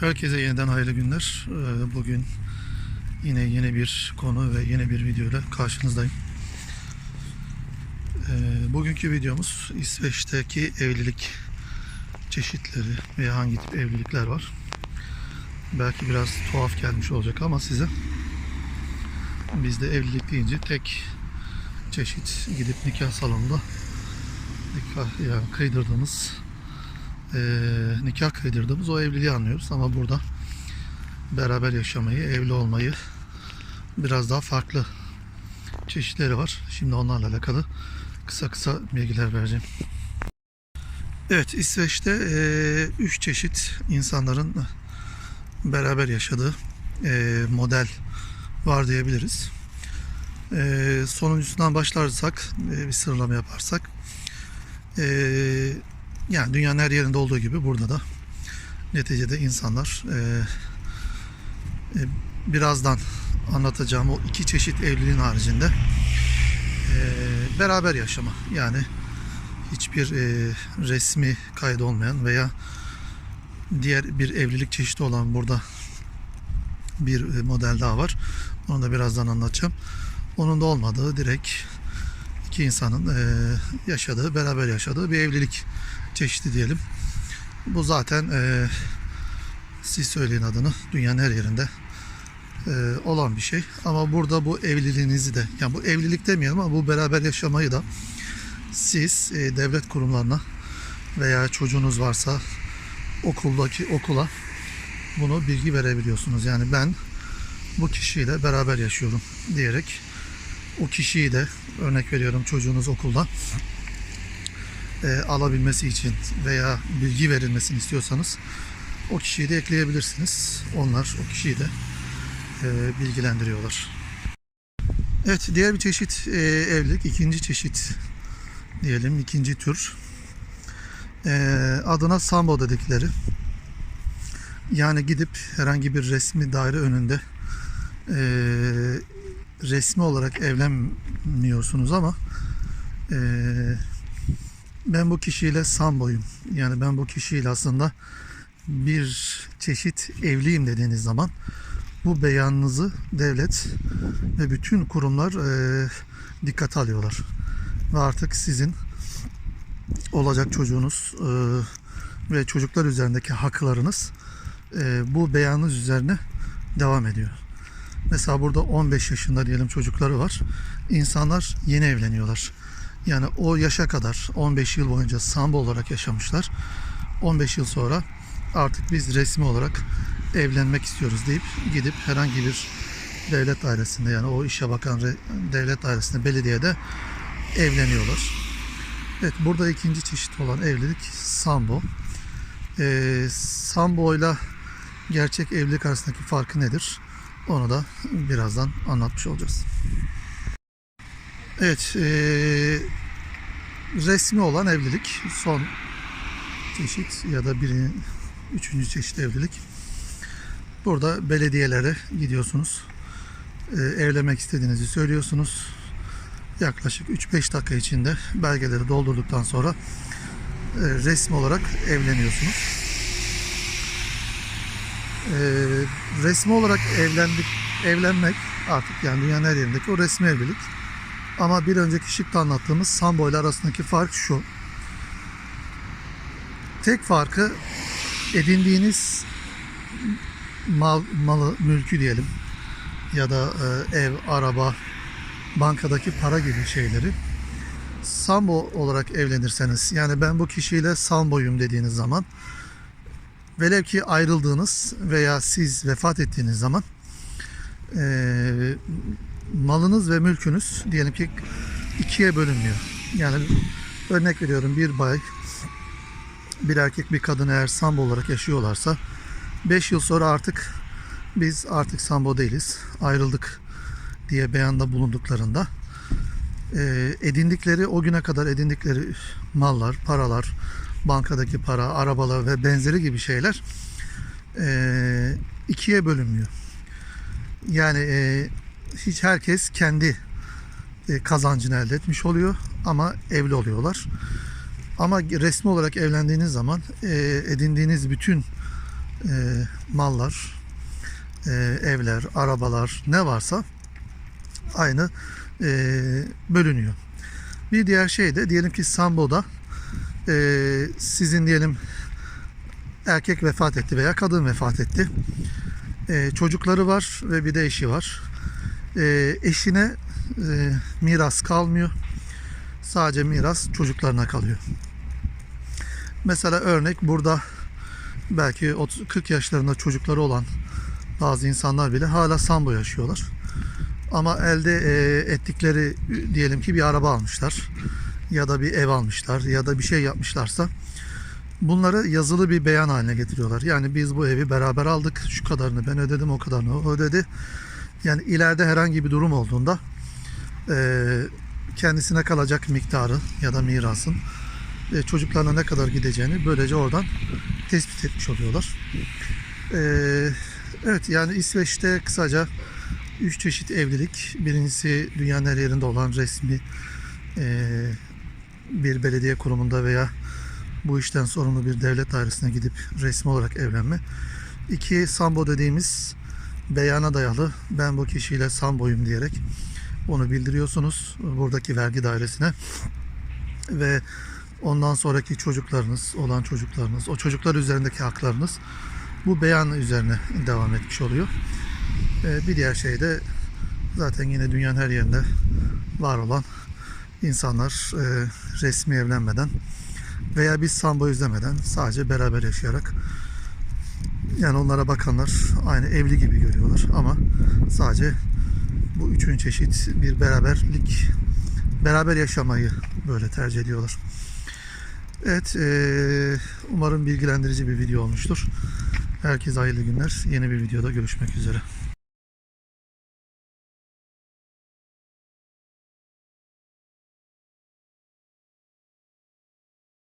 Herkese yeniden hayırlı günler. Ee, Bugün yine yeni bir konu ve yeni bir video ile karşınızdayım. Ee, Bugünkü videomuz İsveç'teki evlilik çeşitleri ve hangi tip evlilikler var. Belki biraz tuhaf gelmiş olacak ama size bizde evlilik deyince tek çeşit gidip nikah salonunda nikah yani kıydırdığımız eee, nikah kıydırdığımız o evliliği anlıyoruz ama burada beraber yaşamayı, evli olmayı biraz daha farklı çeşitleri var. Şimdi onlarla alakalı kısa kısa bilgiler vereceğim. Evet, İsveç'te eee, üç çeşit insanların beraber yaşadığı eee, model var diyebiliriz. Eee sonuncusundan başlarsak, eee, bir sıralama yaparsak, eee yani dünyanın her yerinde olduğu gibi burada da neticede insanlar eee, e, birazdan anlatacağım o iki çeşit evliliğin haricinde eee, beraber yaşama yani hiçbir eee, resmi kaydı olmayan veya diğer bir evlilik çeşidi olan burada bir e, model daha var. Onu da birazdan anlatacağım. Onun da olmadığı direkt iki insanın eee, yaşadığı, beraber yaşadığı bir evlilik çeşidi diyelim. Bu zaten eee, siz söyleyin adını dünyanın her yerinde eee, olan bir şey. Ama burada bu evliliğinizi de yani bu evlilik demeyelim ama bu beraber yaşamayı da siz eee, devlet kurumlarına veya çocuğunuz varsa okuldaki okula bunu bilgi verebiliyorsunuz. Yani ben bu kişiyle beraber yaşıyorum diyerek o kişiyi de örnek veriyorum çocuğunuz okulda e, alabilmesi için veya bilgi verilmesini istiyorsanız o kişiyi de ekleyebilirsiniz. Onlar o kişiyi de e, bilgilendiriyorlar. Evet diğer bir çeşit e, evlilik ikinci çeşit diyelim ikinci tür E, adına sambo dedikleri yani gidip herhangi bir resmi daire önünde e, resmi olarak evlenmiyorsunuz ama e, ben bu kişiyle samboyum. Yani ben bu kişiyle aslında bir çeşit evliyim dediğiniz zaman bu beyanınızı devlet ve bütün kurumlar e, dikkate alıyorlar. Ve artık sizin olacak çocuğunuz e, ve çocuklar üzerindeki haklarınız e, bu beyanınız üzerine devam ediyor. Mesela burada 15 yaşında diyelim çocukları var. İnsanlar yeni evleniyorlar. Yani o yaşa kadar 15 yıl boyunca sambo olarak yaşamışlar. 15 yıl sonra artık biz resmi olarak evlenmek istiyoruz deyip gidip herhangi bir devlet dairesinde yani o işe bakan devlet dairesinde belediyede evleniyorlar. Evet burada ikinci çeşit olan evlilik sambo. Ee, sambo ile gerçek evlilik arasındaki farkı nedir? Onu da birazdan anlatmış olacağız. Evet, eee, resmi olan evlilik son çeşit ya da bir üçüncü çeşit evlilik. Burada belediyelere gidiyorsunuz. Eee, evlenmek istediğinizi söylüyorsunuz. Yaklaşık 3-5 dakika içinde belgeleri doldurduktan sonra eee, resmi olarak evleniyorsunuz. Eee, resmi olarak evlendik, evlenmek artık yani dünyanın her yerindeki o resmi evlilik. Ama bir önceki şıkta anlattığımız Sambo ile arasındaki fark şu. Tek farkı edindiğiniz mal, malı, mülkü diyelim ya da e, ev, araba, bankadaki para gibi şeyleri Sambo olarak evlenirseniz yani ben bu kişiyle Sambo'yum dediğiniz zaman velev ki ayrıldığınız veya siz vefat ettiğiniz zaman eee malınız ve mülkünüz diyelim ki ikiye bölünmüyor. Yani örnek veriyorum bir bay bir erkek bir kadın eğer sambo olarak yaşıyorlarsa 5 yıl sonra artık biz artık sambo değiliz ayrıldık diye beyanda bulunduklarında e, edindikleri o güne kadar edindikleri mallar, paralar, bankadaki para, arabalar ve benzeri gibi şeyler e, ikiye bölünmüyor. Yani e, hiç herkes kendi e, kazancını elde etmiş oluyor ama evli oluyorlar. Ama resmi olarak evlendiğiniz zaman e, edindiğiniz bütün e, mallar, evler, arabalar ne varsa aynı bölünüyor. Bir diğer şey de diyelim ki Sambo'da sizin diyelim erkek vefat etti veya kadın vefat etti. Çocukları var ve bir de eşi var. E, eşine e, miras kalmıyor. Sadece miras çocuklarına kalıyor. Mesela örnek burada belki 30, 40 yaşlarında çocukları olan bazı insanlar bile hala sambo yaşıyorlar. Ama elde e, ettikleri diyelim ki bir araba almışlar ya da bir ev almışlar ya da bir şey yapmışlarsa bunları yazılı bir beyan haline getiriyorlar. Yani biz bu evi beraber aldık. Şu kadarını ben ödedim, o kadarını o ödedi. Yani ileride herhangi bir durum olduğunda e, kendisine kalacak miktarı ya da mirasın e, çocuklarına ne kadar gideceğini böylece oradan tespit etmiş oluyorlar. E, evet yani İsveç'te kısaca üç çeşit evlilik. Birincisi dünyanın her yerinde olan resmi e, bir belediye kurumunda veya bu işten sorumlu bir devlet dairesine gidip resmi olarak evlenme. İki sambo dediğimiz beyana dayalı ben bu kişiyle samboyum diyerek onu bildiriyorsunuz buradaki vergi dairesine ve ondan sonraki çocuklarınız olan çocuklarınız o çocuklar üzerindeki haklarınız bu beyan üzerine devam etmiş oluyor. Bir diğer şey de zaten yine dünyanın her yerinde var olan insanlar e, resmi evlenmeden veya biz sambo izlemeden sadece beraber yaşayarak yani onlara bakanlar aynı evli gibi görüyorlar ama sadece bu üçüncü çeşit bir beraberlik beraber yaşamayı böyle tercih ediyorlar. Evet eee, umarım bilgilendirici bir video olmuştur. Herkese hayırlı günler. Yeni bir videoda görüşmek üzere.